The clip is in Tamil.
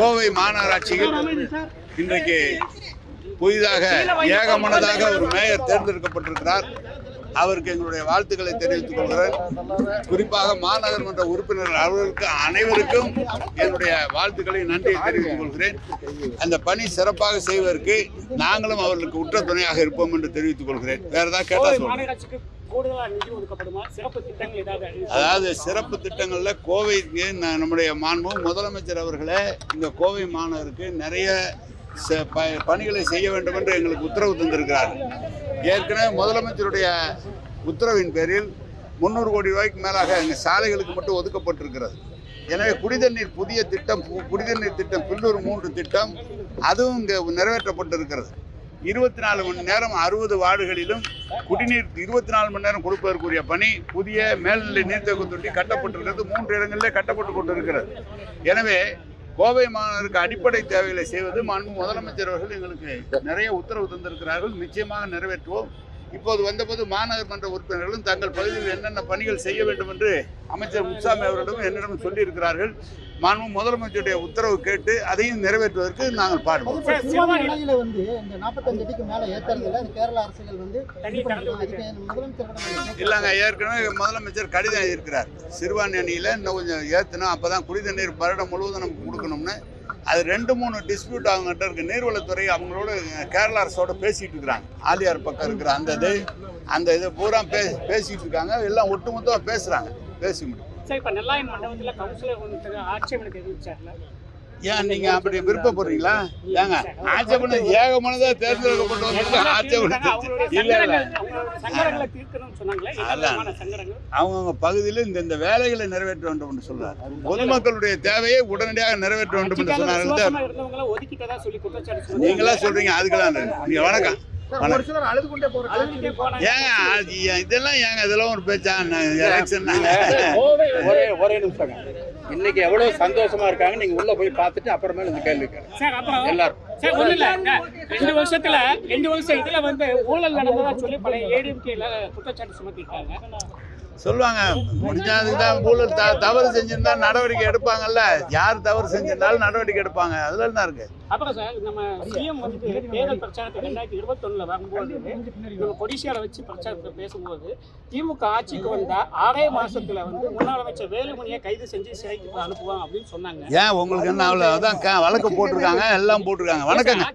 கோவை மாநகராட்சியில் இன்றைக்கு புதிதாக ஏகமனதாக ஒரு மேயர் தேர்ந்தெடுக்கப்பட்டிருக்கிறார். அவருக்கு எங்களுடைய வாழ்த்துக்களை தெரிவித்துக் கொள்கிறேன். குறிப்பாக மாநகரமன்ற உறுப்பினர்கள் அவர்களுக்கு அனைவருக்கும் என்னுடைய வாழ்த்துக்களை நன்றியை தெரிவித்துக் கொள்கிறேன். அந்த பணி சிறப்பாக செய்வதற்கு நாங்களும் அவர்களுக்கு உற்ற துணையாக இருப்போம் என்று தெரிவித்துக் கொள்கிறேன். வேற ஏதாவது கேட்டா கோவை கூடுதலாக நிதி ஒதுக்கப்படுமா? சிறப்பு திட்டங்கள் ஏதாவது அதாவது சிறப்பு திட்டங்களில் கோவைக்கு ந- நம்முடைய மாண்பு முதலமைச்சர் அவர்களே இந்த கோவை மாணவருக்கு நிறைய ச- பணிகளை செய்ய வேண்டும் என்று எங்களுக்கு உத்தரவு தந்திருக்கிறார். ஏற்கனவே முதலமைச்சருடைய உத்தரவின் பேரில் முந்நூறு கோடி ரூபாய்க்கு மேலாக எங்கள் சாலைகளுக்கு மட்டும் ஒதுக்கப்பட்டிருக்கிறது. எனவே குடிதண்ணீர் புதிய திட்டம் பு- குடிதண்ணீர் திட்டம் பில்லூர் மூன்று திட்டம் அதுவும் இங்கே நிறைவேற்றப்பட்டிருக்கிறது. இருபத்தி நாலு மணி நேரம் அறுபது வார்டுகளிலும் குடிநீர் இருபத்தி நாலு மணி நேரம் கொடுப்பதற்குரிய பணி புதிய மேல்நிலை நீர்த்தேக்க தொட்டி கட்டப்பட்டிருக்கிறது. மூன்று இடங்களிலே கட்டப்பட்டு கொண்டிருக்கிறது. எனவே கோவை மாநகருக்கு அடிப்படை தேவைகளை செய்வது மாண்பு முதலமைச்சர் அவர்கள் எங்களுக்கு நிறைய உத்தரவு தந்திருக்கிறார்கள். நிச்சயமாக நிறைவேற்றுவோம். இப்போது வந்தபோது மாநகர் மன்ற உறுப்பினர்களும் தங்கள் பகுதியில் என்னென்ன பணிகள் செய்ய வேண்டும் என்று அமைச்சர் முத்துசாமி அவர்களிடம் என்னிடம் சொல்லியிருக்கிறார்கள். மாண்பு முதலமைச்சருடைய உத்தரவு கேட்டு அதையும் நிறைவேற்றுவதற்கு நாங்கள் பாடுபோம் சார், சிறுபான்மை சிறுபான்மை- நிலையில வந்து இந்த 45 அடிக்கு மேல ஏத்துறதுல அது கேரள அரசுகள் வந்து தனி இது கலந்து பண்ணிருக்காங்க. அதுக்கு இந்த முதலமைச்சரிடம் நீங்க கேட்கலாம். இல்லைங்க ஏற்கனவே முதலமைச்சர் கடிதம் எழுதியிருக்கிறார். சிறுபான்மை அணியில் இன்னும் கொஞ்சம் ஏற்றணும் அப்போ தான் குடித நீர் வருடம் முழுவதும் நமக்கு கொடுக்கணும்னு. அது ரெண்டு மூணு டிஸ்பியூட் அவங்ககிட்ட இருக்கு. நீர்வளத்துறை அவங்களோட கேரள அரசோட பேசிட்டு இருக்கிறாங்க. ஆலியார் பக்கம் இருக்கிற அந்த இது அந்த இது பூரா பே பேசிட்டு இருக்காங்க. எல்லாம் ஒட்டுமொத்தமாக பேசுகிறாங்க பேசி முடியும். சார் கவுன்சிலர் ஆட்சேபனை தெரிவிச்சார்ல. ஏன் நீங்கள் அப்படி விருப்பப்படுறீங்களா ஏங்க ஆட்சேபனை ஏகமானதாக தேர்ந்தெடுக்கப்பட்டவங்களுக்கு ஆட்சேபனை அவங்களுடைய இல்லை இல்லை. சங்கடங்கள் அவங்கவுங்க பகுதியில் இந்த இந்த வேலைகளை நிறைவேற்ற வேண்டும் என்று சொல்றார். பொதுமக்களுடைய தேவையை உடனடியாக நிறைவேற்ற வேண்டும் என்று சொன்னார்கள். சொன்னாங்க. நீங்களா சொல்றீங்க அதுக்கெல்லாம் இல்லை. நீங்க வணக்கம். கொண்டே. ஏங்க இதெல்லாம் ஏங்க இதெல்லாம் ஒரு பேச்சா எலெக்ஷன் ஒரே ஒரே நிமிஷம் இன்னைக்கு எவ்வளவு சந்தோஷமா இருக்காங்க நீங்க உள்ள போய் பார்த்துட்டு அப்புறமேல இந்த கேள்வி சார் அப்புறம் எல்லாரும். சார் ஒண்ணு இல்ல. இங்க ரெண்டு வருஷத்துல ரெண்டு வருஷம் இதுல வந்து ஊழல் நடந்ததா சொல்லி பழைய ஏடிஎம்கேல குற்றச்சாட்டு சுமத்திருக்காங்க. சொல்லுவாங்க முடிஞ்சாதுக்கு தான் ஊழல் த தவறு செஞ்சிருந்தா நடவடிக்கை எடுப்பாங்கல்ல. யார் தவறு செஞ்சிருந்தாலும் நடவடிக்கை எடுப்பாங்க. அதுல என்ன இருக்கு? அப்புறம் சார் நம்ம சிஎம் வந்து தேர்தல் பிரச்சாரத்தை ரெண்டாயிரத்தி இருபத்தொன்னுல வரும்போது நம்ம கொடிசியால வச்சு பிரச்சாரத்தை பேசும்போது திமுக ஆட்சிக்கு வந்தா ஆறே மாசத்துல வந்து முன்னாள் அமைச்சர் வேலுமணியை கைது செஞ்சு சிறைக்கு அனுப்புவாங்க அப்படின்னு சொன்னாங்க. ஏன் உங்களுக்கு என்ன அவ்வளோ அதான் வழக்கு போட்டிருக்காங்க எல்லாம் போட்டிருக்காங்க. வணக்கங்க.